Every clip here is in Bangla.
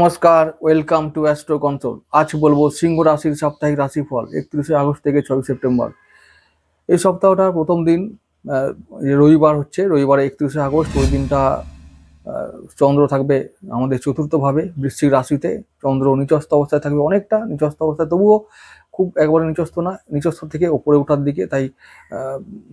নমস্কার ওয়েলকাম টু অ্যাস্ট্রো কন্ট্রোল আজ বলব সিংহ রাশির সাপ্তাহিক রাশিফল, একত্রিশে আগস্ট থেকে ছয় সেপ্টেম্বর। এই সপ্তাহটার প্রথম দিন রবিবার হচ্ছে, রবিবারে একত্রিশে আগস্ট, ওই দিনটা চন্দ্র থাকবে আমাদের চতুর্থভাবে বৃশ্চিক রাশিতে। চন্দ্র নিচস্থ অবস্থায় থাকবে অনেকটা, নিচস্থ অবস্থায় তবুও খুব একবারে নিচস্থ না, নিচস্থ থেকে ওপরে ওঠার দিকে। তাই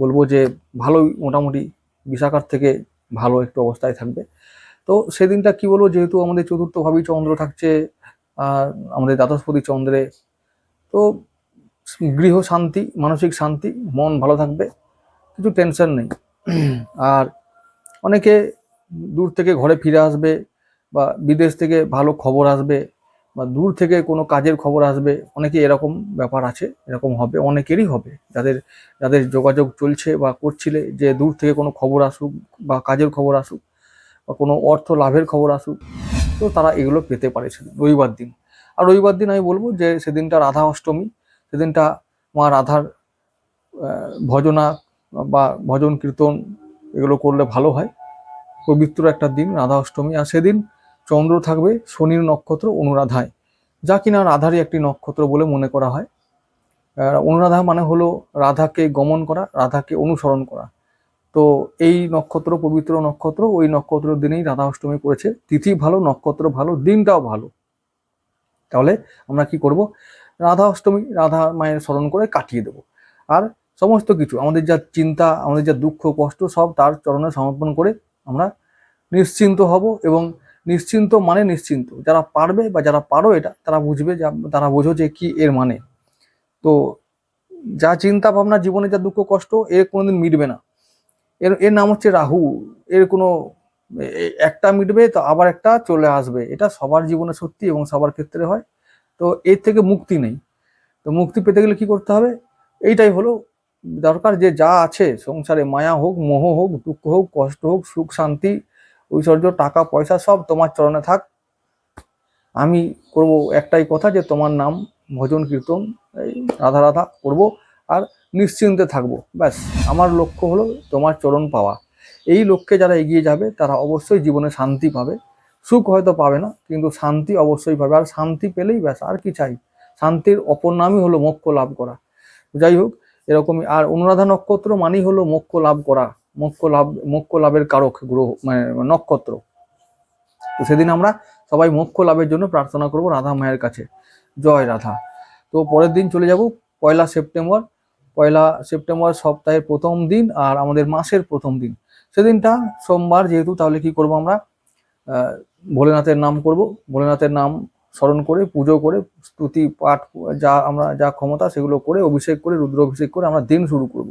বলব যে ভালোই মোটামুটি বিশাখার থেকে ভালো একটু অবস্থায় থাকবে। তো সেদিনটা কি বলব, যেহেতু আমাদের চতুর্থ ভাবী চন্দ্র থাকছে, আর আমাদের দ্বাদশপতি চন্দ্রে, তো গৃহ শান্তি, মানসিক শান্তি, মন ভালো থাকবে, কিছু টেনশন নেই। আর অনেকে দূর থেকে ঘরে ফিরে আসবে, বা বিদেশ থেকে ভালো খবর আসবে, বা দূর থেকে কোনো কাজের খবর আসবে অনেকে এরকম ব্যাপার আছে, এরকম হবে, অনেকেরই হবে, যাদের যাদের যোগাযোগ চলছে বা করছিলে, যে দূর থেকে কোনো খবর আসুক বা কাজের খবর আসুক বা কোনো অর্থ লাভের খবর আসুক, তো তারা এগুলো পেতে পারে সেদিন রবিবার দিন। আর রবিবার দিন আমি বলব যে সেদিনটা রাধা অষ্টমী, সেদিনটা মা রাধার ভজনা বা ভজন কীর্তন এগুলো করলে ভালো হয়। পবিত্র একটা দিন রাধা অষ্টমী, আর সেদিন চন্দ্র থাকবে শনির নক্ষত্র অনুরাধায়, যা কিনা রাধারই একটি নক্ষত্র বলে মনে করা হয়। অনুরাধা মানে হলো রাধাকে গমন করা, রাধাকে অনুসরণ করা। তো এই নক্ষত্র, পবিত্র নক্ষত্র, ওই নক্ষত্র দিনেই রাধা অষ্টমী করেছে তিথি ভালো, নক্ষত্র ভালো, দিনটাও ভালো। তাহলে আমরা কি করব? রাধা অষ্টমী রাধা মায়ের স্মরণ করে কাটিয়ে দেব। আর সমস্ত কিছু, আমাদের যা চিন্তা, আমাদের যা দুঃখ, কষ্ট, সব তার চরণে সমর্পণ করে আমরা নিশ্চিন্ত হব এবং নিশ্চিন্ত মানে নিশ্চিন্ত। যারা পারবে বা যারা পারো এটা, তারা বুঝবে যা, তারা বোঝো যে কি এর মানে। তো যা চিন্তা ভাবনা, জীবনে যা দুঃখ, কষ্ট এর কোনোদিন মিটবে না। এর এর নাম হচ্ছে রাহু। এর কোনো একটা মিটবে তো আবার একটা চলে আসবে। এটা সবার জীবনে সত্যি এবং সবার ক্ষেত্রে হয়। তো এর থেকে মুক্তি নেই। তো মুক্তি পেতে গেলে কি করতে হবে? এইটাই হলো দরকার যে যা আছে, সংসারে মায়া হোক, মোহ হোক, দুঃখ হোক, কষ্ট হোক, সুখ, শান্তি, ঐশ্বর্য, টাকা, পয়সা সব তোমার চরণে থাক। আমি করব একটাই কথা যে তোমার নাম ভজন কীর্তন, এই রাধা রাধা করব। আর নিশ্চিন্তে থাকব। ব্যাস, আমার লক্ষ্য হলো তোমার চরণ পাওয়া। এই লক্ষ্যে যারা এগিয়ে যাবে, তারা অবশ্যই জীবনে শান্তি পাবে। সুখ হয়তো পাবে না, কিন্তু শান্তি অবশ্যই পাবে। আর শান্তি পেলেই ব্যাস, আর কি চাই? শান্তির অপর নামই হলো মোক্ষ লাভ করা। যাই হোক, এরকমই। আর অনুরাধা নক্ষত্র মানেই হলো মোক্ষ লাভ করা। মোক্ষ লাভ, মোক্ষ লাভের কারক গ্রহ মানে নক্ষত্র। তো সেদিন আমরা সবাই মোক্ষ লাভের জন্য প্রার্থনা করব রাধা মায়ের কাছে। জয় রাধা। তো পরের দিন চলে যাব পয়লা সেপ্টেম্বর পয়লা সেপ্টেম্বর সপ্তাহের প্রথম দিন আর আমাদের মাসের প্রথম দিন। সেদিনটা সোমবার যেহেতু, তাহলে কি করব আমরা? ভোলেনাথের নাম করব। ভোলেনাথের নাম স্মরণ করে, পুজো করে, স্তুতি পাঠ, যা আমরা, যা ক্ষমতা, সেগুলো করে, অভিষেক করে, রুদ্র অভিষেক করে আমরা দিন শুরু করব।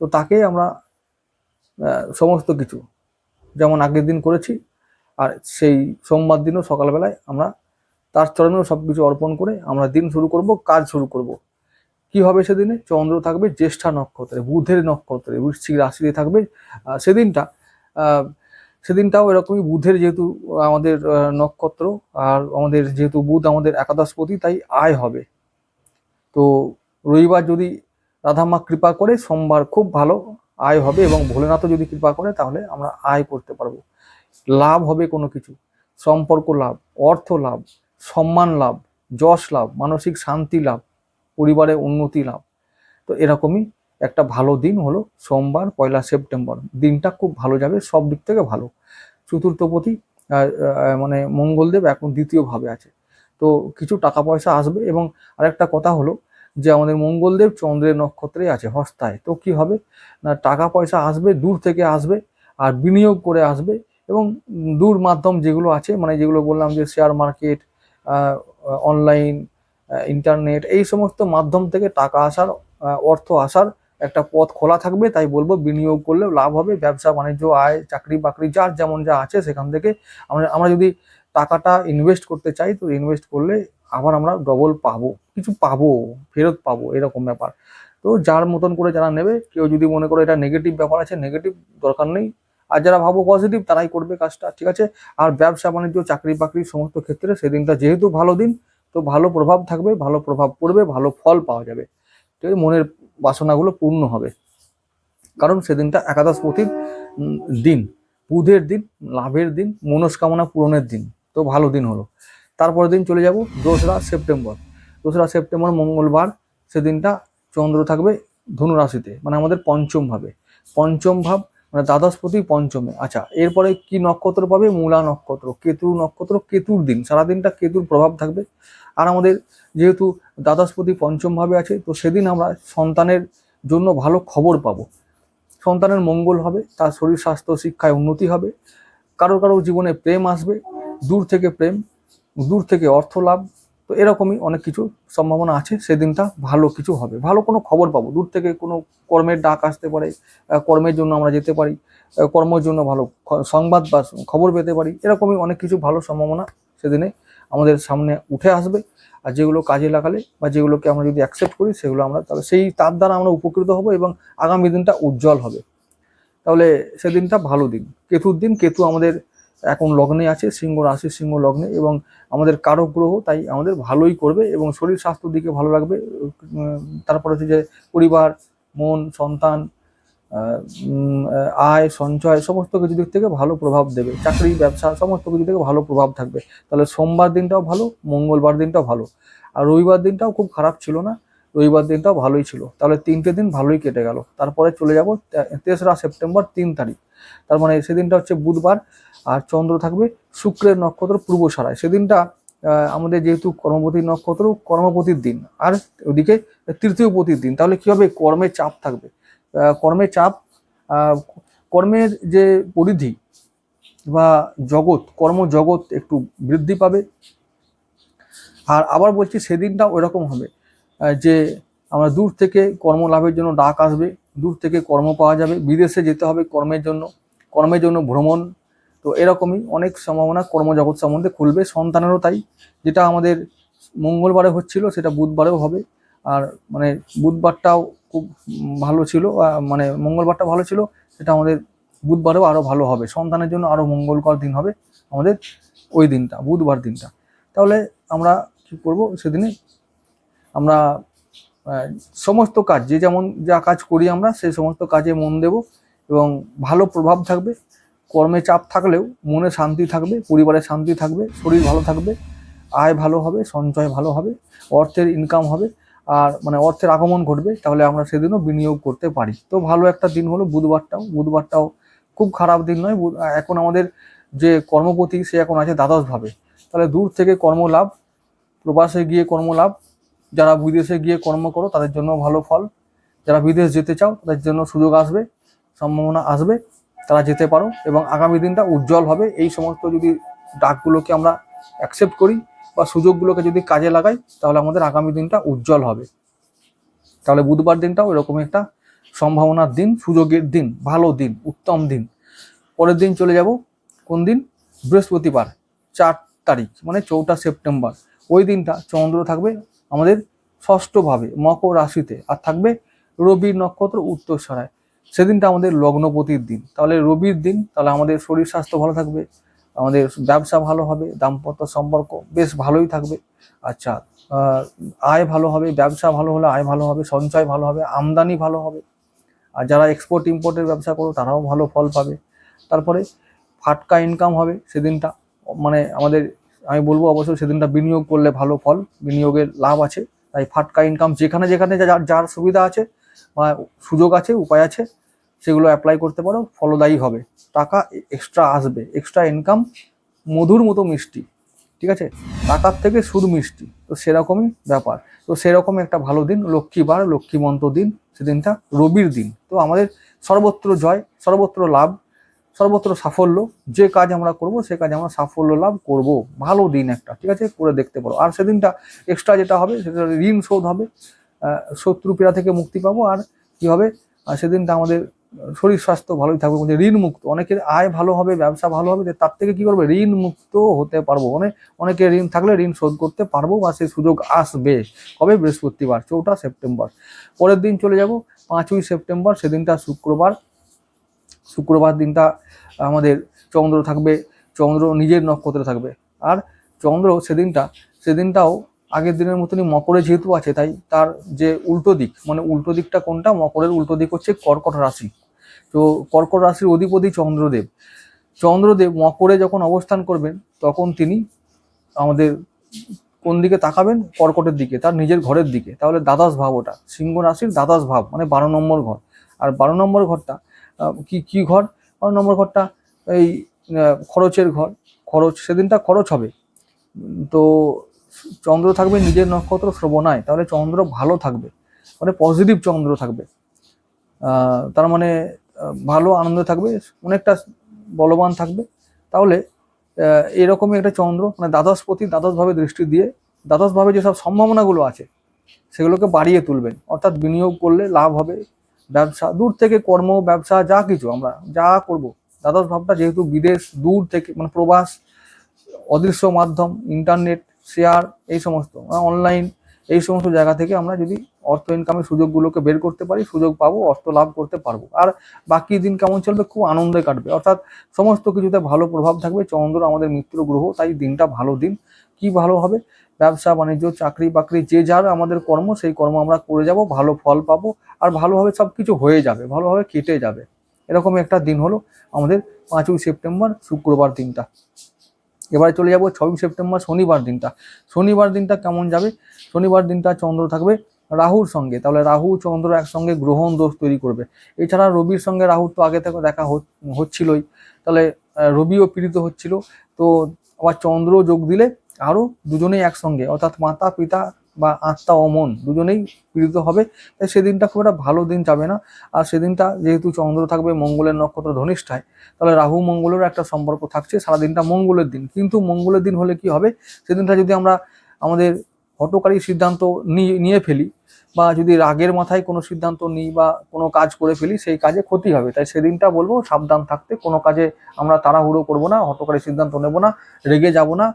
তো তাকে আমরা সমস্ত কিছু, যেমন আগের দিন করেছি, আর সেই সোমবার দিনও সকালবেলায় আমরা তার চরণেও সব কিছু অর্পণ করে আমরা দিন শুরু করব, কাজ শুরু করব। কি হবে সেদিনে? চন্দ্র থাকবে জ্যেষ্ঠা নক্ষত্রে, বুধের নক্ষত্রে, বৃশ্চিক রাশিতে থাকবে সেদিনটা। সেদিনটাও এরকমই বুধের যেহেতু আমাদের নক্ষত্র আর আমাদের যেহেতু বুধ আমাদের একাদশপতি, তাই আয় হবে। তো রবিবার যদি রাধামা কৃপা করে, সোমবার খুব ভালো আয় হবে এবং ভোলেনাথও যদি কৃপা করে, তাহলে আমরা আয় করতে পারব। লাভ হবে কোনো কিছু। সম্পর্ক লাভ, অর্থ লাভ, সম্মান লাভ, যশ লাভ, মানসিক শান্তি লাভ পরিবারে উন্নতি লাভ। তো এরকমই একটা ভালো দিন হলো সোমবার, পয়লা সেপ্টেম্বর। দিনটা খুব ভালো যাবে, সব দিক থেকে ভালো। চতুর্থপতি মানে মঙ্গলদেব এখন দ্বিতীয়ভাবে আছে। তো কিছু টাকা পয়সা আসবে এবং আরেকটা কথা হলো যে আমাদের মঙ্গলদেব চন্দ্রের নক্ষত্রে আছে, হস্তায়। তো কি হবে? না টাকা পয়সা আসবে, দূর থেকে আসবে আর বিনিয়োগ করে আসবে এবং দূর মাধ্যম যেগুলো আছে মানে যেগুলো বললাম যে শেয়ার মার্কেট অনলাইন ইন্টারনেট এই সমস্ত মাধ্যম থেকে টাকা আসার অর্থ আসার একটা পথ খোলা থাকবে। তাই বলব, বিনিয়োগ করলে লাভ হবে। ব্যবসা, বাণিজ্য, আয়, চাকরি, বাকরি, যার যেমন যা আছে সেখান থেকে আমরা আমরা যদি টাকাটা ইনভেস্ট করতে চাই, তো ইনভেস্ট করলে আবার আমরা ডবল পাবো। কিছু পাবো, ফেরত পাবো, এরকম ব্যাপার। তো যার মতন করে যারা নেবে, কেউ যদি মনে করে এটা নেগেটিভ ব্যাপার আছে নেগেটিভ দরকার নেই। আর যারা ভাবো পজিটিভ তারাই করবে কাজটা, ঠিক আছে? আর ব্যবসা, বাণিজ্য, চাকরি, বাকরি, সমস্ত ক্ষেত্রে সেদিনটা যেহেতু ভালো দিন তো ভালো প্রভাব থাকবে ভালো প্রভাব পড়বে ভালো ফল পাওয়া যাবে। ঠিক আছে মনের বাসনাগুলো পূর্ণ হবে। কারণ সেদিনটা একাদশপতির উম, দিন বুধের দিন লাভের দিন মনস্কামনা পূরণের দিন। তো ভালো দিন হলো। তারপরের দিন চলে যাব দোসরা সেপ্টেম্বর। দোসরা সেপ্টেম্বর মঙ্গলবার সেদিনটা চন্দ্র থাকবে ধনুরাশিতে মানে আমাদের পঞ্চম ভাবে। পঞ্চম ভাব মানে দ্বাদশপতি পঞ্চমে। আচ্ছা এরপরে কি নক্ষত্র পাবে? মূলা নক্ষত্র, কেতু নক্ষত্র, কেতুর দিন। সারাদিনটা কেতুর প্রভাব থাকবে। আর আমাদের যেহেতু দ্বাদশপতি পঞ্চম ভাবে আছে, তো সেদিন আমরা সন্তানের জন্য ভালো খবর পাবো। সন্তানের মঙ্গল হবে, তার শরীর, স্বাস্থ্য, শিক্ষায় উন্নতি হবে। কারও কারও জীবনে প্রেম আসবে, দূর থেকে প্রেম, দূর থেকে অর্থ লাভ তো এরকমই অনেক কিছু সম্ভাবনা আছে, সেদিনটা ভালো কিছু হবে। ভালো কোনো খবর পাবো। দূর থেকে কোনো কর্মের ডাক আসতে পারে কর্মের জন্য আমরা যেতে পারি কর্মের জন্য ভালো সংবাদ বা খবর পেতে পারি, এরকমই অনেক কিছু ভালো সম্ভাবনা সেদিনে আমাদের সামনে উঠে আসবে। আর যেগুলো কাজে লাগালে বা যেগুলোকে আমরা যদি অ্যাকসেপ্ট করি, সেগুলো আমরা তাহলে সেই তার দ্বারা আমরা উপকৃত হব এবং আগামী দিনটা উজ্জ্বল হবে। তাহলে সেদিনটা ভালো দিন। কেতুর দিন, কেতু আমাদের এখন লগ্নে আছে, সিংহ রাশি, সিংহ লগ্নে এবং আমাদের কারক গ্রহ তাই আমাদের ভালোই করবে এবং শরীর স্বাস্থ্যের দিকে ভালো লাগবে। তারপর হচ্ছে যে পরিবার, মন, সন্তান আয়, সঞ্চয় সমস্ত কিছু দিক থেকে ভালো প্রভাব দেবে। চাকরি, ব্যবসা সমস্ত কিছু থেকে ভালো প্রভাব থাকবে। তাহলে সোমবার দিনটাও ভালো, মঙ্গলবার দিনটাও ভালো। আর রবিবার দিনটাও খুব খারাপ ছিল না, রবিবার দিনটাও ভালোই ছিল। তাহলে তিনটে দিন ভালোই কেটে গেল। তারপরে চলে যাব তেসরা সেপ্টেম্বর তিন তারিখ। তার মানে সেদিনটা হচ্ছে বুধবার, আর চন্দ্র থাকবে শুক্রের নক্ষত্র পূর্ব সারায় সেদিনটা আমাদের যেহেতু কর্মপতির নক্ষত্র, কর্মপতির দিন। আর ওদিকে তৃতীয় পতির দিন। তাহলে কি হবে? কর্মের চাপ থাকবে। কর্মের চাপ কর্মের যে পরিধি বা জগৎ, কর্মজগৎ একটু বৃদ্ধি পাবে। আর আবার বলছি, সেদিনটাও এরকম হবে যে আমরা দূর থেকে কর্ম লাভের জন্য ডাক আসবে। দূর থেকে কর্ম পাওয়া যাবে, বিদেশে যেতে হবে কর্মের জন্য কর্মের জন্য ভ্রমণ। তো এরকমই অনেক সম্ভাবনা কর্মজগৎ সম্বন্ধে খুলবে, সন্তানেরও তাই। যেটা আমাদের মঙ্গলবারে হচ্ছিল, সেটা বুধবারেও হবে। আর মানে বুধবারটাও খুব ভালো ছিল মানে মঙ্গলবারটা ভালো ছিল, সেটা আমাদের বুধবারেও আরও ভালো হবে। সন্তানের জন্য আরও মঙ্গলকর দিন হবে আমাদের ওই দিনটা, বুধবার দিনটা। তাহলে আমরা কী করব? সেদিনে আমরা সমস্ত কাজ, যে যেমন যা কাজ করি আমরা, সেই সমস্ত কাজে মন দেব এবং ভালো প্রভাব থাকবে। কর্মে চাপ থাকলেও মনে শান্তি থাকবে, পরিবারে শান্তি থাকবে, শরীর ভালো থাকবে, আয় ভালো হবে, সঞ্চয় ভালো হবে, অর্থের ইনকাম হবে, আর মানে অর্থের আগমন ঘটবে, তাহলে আমরা সেদিনও বিনিয়োগ করতে পারি। তো ভালো একটা দিন হলো বুধবারটাও। বুধবারটাও খুব খারাপ দিন নয়। এখন আমাদের যে কর্মপতি, সে এখন আছে দ্বাদশভাবে তাহলে দূর থেকে কর্মলাভ, প্রবাসে গিয়ে কর্মলাভ যারা বিদেশে গিয়ে কর্ম করো, তাদের জন্য ভালো ফল। যারা বিদেশ যেতে চাও, তাদের জন্য সুযোগ আসবে, সম্ভাবনা আসবে, তারা যেতে পারো এবং আগামী দিনটা উজ্জ্বল হবে। এই সমস্ত যদি ডাকগুলোকে আমরা অ্যাকসেপ্ট করি বা সুযোগগুলোকে যদি কাজে লাগাই, তাহলে আমাদের আগামী দিনটা উজ্জ্বল হবে। তাহলে বুধবার দিনটাও এরকম একটা সম্ভাবনার দিন, সুযোগের দিন, ভালো দিন, উত্তম দিন। পরের দিন চলে যাব, কোন দিন? বৃহস্পতিবার, চার তারিখ মানে চৌঠা সেপ্টেম্বর। ওই দিনটা চন্দ্র থাকবে আমাদের ষষ্ঠভাবে মকর রাশিতে, আর থাকবে রবির নক্ষত্র উত্তর সরায়। সেদিনটা আমাদের লগ্নপতির দিন। তাহলে রবির দিন, তাহলে আমাদের শরীর স্বাস্থ্য ভালো থাকবে, আমাদের ব্যবসা ভালো হবে, দাম্পত্য সম্পর্ক বেশ ভালোই থাকবে। আচ্ছা আয় ভালো হবে, ব্যবসা ভালো হলে আয় ভালো হবে, সঞ্চয় ভালো হবে, আমদানি ভালো হবে। আর যারা এক্সপোর্ট ইম্পোর্টের ব্যবসা করো, তারাও ভালো ফল পাবে। তারপরে ফাটকা ইনকাম হবে সেদিনটা। মানে আমাদের আমি বলব অবশ্যই সেদিনটা বিনিয়োগ করলে ভালো ফল, বিনিয়োগের লাভ আছে। তাই ফাটকা ইনকাম যেখানে যেখানে যার যার সুবিধা আছে বা সুযোগ আছে, উপায় আছে, সেগুলো অ্যাপ্লাই করতে পারো, ফলদায়ী হবে। টাকা এক্সট্রা আসবে। এক্সট্রা ইনকাম মধুর মতো মিষ্টি, ঠিক আছে? টাকার থেকে সুদ মিষ্টি, তো সেরকমই ব্যাপার। তো সেরকম একটা ভালো দিন লক্ষ্মীবার লক্ষ্মীমন্ত দিন, সেদিনটা রবির দিন। তো আমাদের সর্বত্র জয়, সর্বত্র লাভ। সর্বত্র সাফল্য, যে কাজ আমরা করব, সে কাজ আমরা সাফল্য লাভ করব। ভালো দিন একটা, ঠিক আছে? করে দেখতে পারো। আর সেদিনটা এক্সট্রা যেটা হবে, সেটা ঋণ শোধ হবে। শত্রু পীড়া থেকে মুক্তি পাবো। আর কি হবে? সেদিনটা আমাদের শরীর স্বাস্থ্য ভালোই থাকবে মানে ঋণ মুক্ত অনেকের আয় ভালো হবে, ব্যবসা ভালো হবে তার থেকে কি করবে? ঋণ মুক্ত হতে পারব। মানে অনেকে ঋণ থাকলে ঋণ শোধ করতে পারব বা সেই সুযোগ আসবে। কবে? বৃহস্পতিবার, চৌঠা সেপ্টেম্বর। পরের দিন চলে যাব, পাঁচই সেপ্টেম্বর, সেদিনটা শুক্রবার। শুক্রবার দিনটা আমাদের চন্দ্র থাকবে, চন্দ্র নিজের নক্ষত্রে থাকবে। আর চন্দ্র সেদিনটা, সেদিনটাও আগের দিনের মতনই মকরে যেহেতু আছে, তাই তার যে উল্টো দিক মানে উল্টো দিকটা কোনটা? মকরের উল্টো দিক হচ্ছে কর্কট রাশি। তো কর্কট রাশির অধিপতি চন্দ্রদেব। চন্দ্রদেব মকরে যখন অবস্থান করবেন, তখন তিনি আমাদের কোন দিকে তাকাবেন? কর্কটের দিকে, তার নিজের ঘরের দিকে। তাহলে দ্বাদশ ভাব ওটা, সিংহ রাশির দ্বাদশ ভাব মানে বারো নম্বর ঘর। আর বারো নম্বর ঘরটা কি কি ঘর? বারো নম্বর ঘরটা এই খরচের ঘর। খরচ, সেদিনটা খরচ হবে। তো চন্দ্র থাকবে নিজের নক্ষত্র শ্রবণায়, তাহলে চন্দ্র ভালো থাকবে। মানে পজিটিভ চন্দ্র থাকবে। তার মানে ভালো, আনন্দ থাকবে, অনেকটা বলবান থাকবে। তাহলে এরকমই একটা চন্দ্র মানে দ্বাদশপতি দ্বাদশভাবে দৃষ্টি দিয়ে, দ্বাদশভাবে যেসব সম্ভাবনাগুলো আছে, সেগুলোকে বাড়িয়ে তুলবেন। অর্থাৎ বিনিয়োগ করলে লাভ হবে ব্যবসা, দূর থেকে কর্ম, ব্যবসা, যা কিছু আমরা যা করব। দ্বাদশ ভাবটা যেহেতু বিদেশ, দূর থেকে মানে প্রবাস, অদৃশ্য মাধ্যম, ইন্টারনেট, শেয়ার, এই সমস্ত অনলাইন এই সমস্ত জায়গা থেকে আমরা যদি অর্থ ইনকামের সুযোগগুলোকে বের করতে পারি, সুযোগ পাবো, অর্থ লাভ করতে পারব। আর বাকি দিন কেমন চলবে? খুব আনন্দে কাটবে। অর্থাৎ সমস্ত কিছুতে ভালো প্রভাব থাকবে। চন্দ্র আমাদের মিত্র গ্রহ, তাই দিনটা ভালো দিন। কি ভালো হবে? ব্যবসা, বাণিজ্য, চাকরি, বাকরি, যে যার আমাদের কর্ম, সেই কর্ম আমরা করে যাব, ভালো ফল পাবো আর ভালোভাবে সব কিছু হয়ে যাবে, ভালোভাবে কেটে যাবে। এরকম একটা দিন হলো আমাদের পাঁচই সেপ্টেম্বর, শুক্রবার দিনটা। এবারে চলে যাব ছয়ই সেপ্টেম্বর, শনিবার দিনটা। শনিবার দিনটা কেমন যাবে? শনিবার দিনটা চন্দ্র থাকবে রাহুর সঙ্গে। তাহলে রাহু, চন্দ্র একসঙ্গে গ্রহণ দোষ তৈরি করবে। এছাড়া রবির সঙ্গে রাহুর তো আগে থেকে দেখা হচ- হচ্ছিলই। তাহলে রবিও পীড়িত হচ্ছিল। তো আবার চন্দ্র যোগ দিলে আরও দুজনেই একসঙ্গে, অর্থাৎ মাতা, পিতা বা আত্মা ও মন দুজনেই পীড়িত হবে, তাই সেদিনটা খুব একটা ভালো দিন যাবে না। আর সেদিনটা যেহেতু চন্দ্র থাকবে মঙ্গলের নক্ষত্র ধনিষ্ঠায়, তাহলে রাহু মঙ্গলেরও একটা সম্পর্ক থাকছে, সারাদিনটা মঙ্গলের দিন। কিন্তু মঙ্গলের দিন হলে কি হবে? সেদিনটা যদি আমরা আমাদের হটকারী সিদ্ধান্ত নিয়ে ফেলি, বা যদি রাগের মাথায় কোনো সিদ্ধান্ত নিই বা কোনো কাজ করে ফেলি, সেই কাজে ক্ষতি হবে। তাই সেদিনটা বলব, সাবধান থাকতে, কোনো কাজে আমরা তাড়াহুড়ো করব না, হটকারী সিদ্ধান্ত নেব না, রেগে যাব না।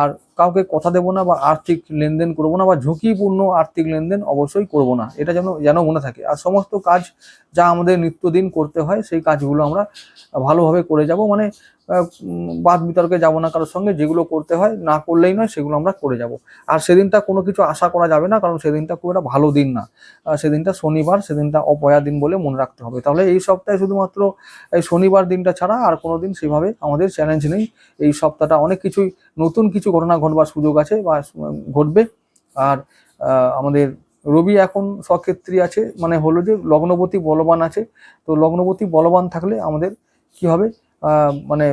আর কাউকে কথা দেবো না বা আর্থিক লেনদেন করব না বা ঝুঁকিপূর্ণ আর্থিক লেনদেন অবশ্যই করব না। এটা যেন যেন মনে থাকে। আর সমস্ত কাজ যা আমাদের নিত্যদিন করতে হয়, সেই কাজগুলো আমরা ভালোভাবে করে যাব। মানে বাদ বিতর্কে যাব না কারোর সঙ্গে, যেগুলো করতে হয়, না করলেই নয়, সেগুলো আমরা করে যাব। আর সেদিনটা কোনো কিছু আশা করা যাবে না, কারণ সেদিনটা খুব একটা ভালো দিন না। সেদিনটা শনিবার, সেদিনটা অপয়া দিন বলে মনে রাখতে হবে। তাহলে এই সপ্তাহে শুধুমাত্র এই শনিবার দিনটা ছাড়া আর কোনো দিন সেভাবে আমাদের চ্যালেঞ্জ নেই। এই সপ্তাহটা অনেক কিছুই, নতুন কিছু ঘটনা ঘটবার সুযোগ আছে বা ঘটবে। আর আমাদের রবি এখন সক্ষেত্রী আছে মানে হলো যে লগ্নপতি বলবান আছে। তো লগ্নপতি বলবান থাকলে আমাদের কি হবে? মানে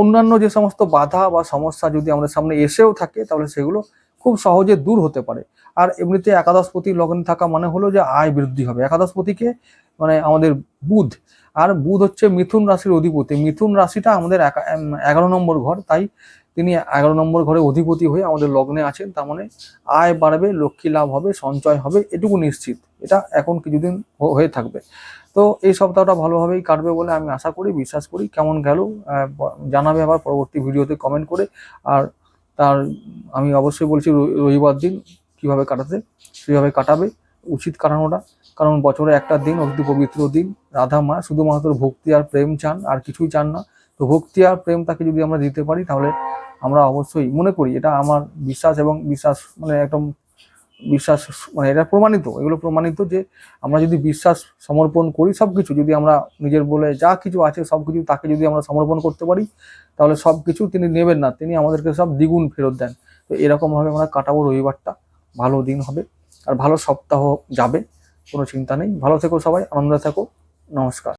অন্যান্য যে সমস্ত বাধা বা সমস্যা যদি আমাদের সামনে এসেও থাকে, তাহলে সেগুলো খুব সহজে দূর হতে পারে। আর এমনিতে একাদশপতি লগ্নে থাকা মানে হলো যে আয় বৃদ্ধি হবে। একাদশপতিকে মানে আমাদের বুধ, আর বুধ হচ্ছে মিথুন রাশির অধিপতি। মিথুন রাশিটা আমাদের এগারো নম্বর ঘর, তাই তিনি এগারো নম্বর ঘরে অধিপতি হয়ে আমাদের লগ্নে আছেন। তার মানে আয় বাড়বে, লক্ষ্মী লাভ হবে, সঞ্চয় হবে, এটুকু নিশ্চিত। এটা এখন কিছুদিন হয়ে থাকবে। তো এই সপ্তাহটা ভালোভাবেই কাটবে বলে আমি আশা করি, বিশ্বাস করি। কেমন গেল জানাবে আবার পরবর্তী ভিডিওতে কমেন্ট করে। আর তার, আমি অবশ্যই বলছি রবিবার দিন কীভাবে কাটাতে সেভাবে কাটাবে, উচিত কাটানোটা। কারণ বছরে একটা দিন অতি পবিত্র দিন, রাধা মা শুধুমাত্র ভক্তি আর প্রেম চান, আর কিছুই চান না। তো ভক্তি আর প্রেম তাকে যদি আমরা দিতে পারি, তাহলে আমরা অবশ্যই মনে করি, এটা আমার বিশ্বাস এবং বিশ্বাস মানে একদম বিশ্বাস মানে এটা প্রমাণিত, এগুলো প্রমাণিত যে আমরা যদি বিশ্বাস সমর্পণ করি সব কিছু যদি আমরা নিজের বলে যা কিছু আছে সব কিছু তাকে যদি আমরা সমর্পণ করতে পারি, তাহলে সব কিছু তিনি নেবেন না, তিনি আমাদেরকে সব দ্বিগুণ ফেরত দেন। তো এরকমভাবে আমরা কাটাবো রবিবারটা, ভালো দিন হবে, আর ভালো সপ্তাহ যাবে, কোনো চিন্তা নেই। ভালো থেকো সবাই, আনন্দে থেকো, নমস্কার।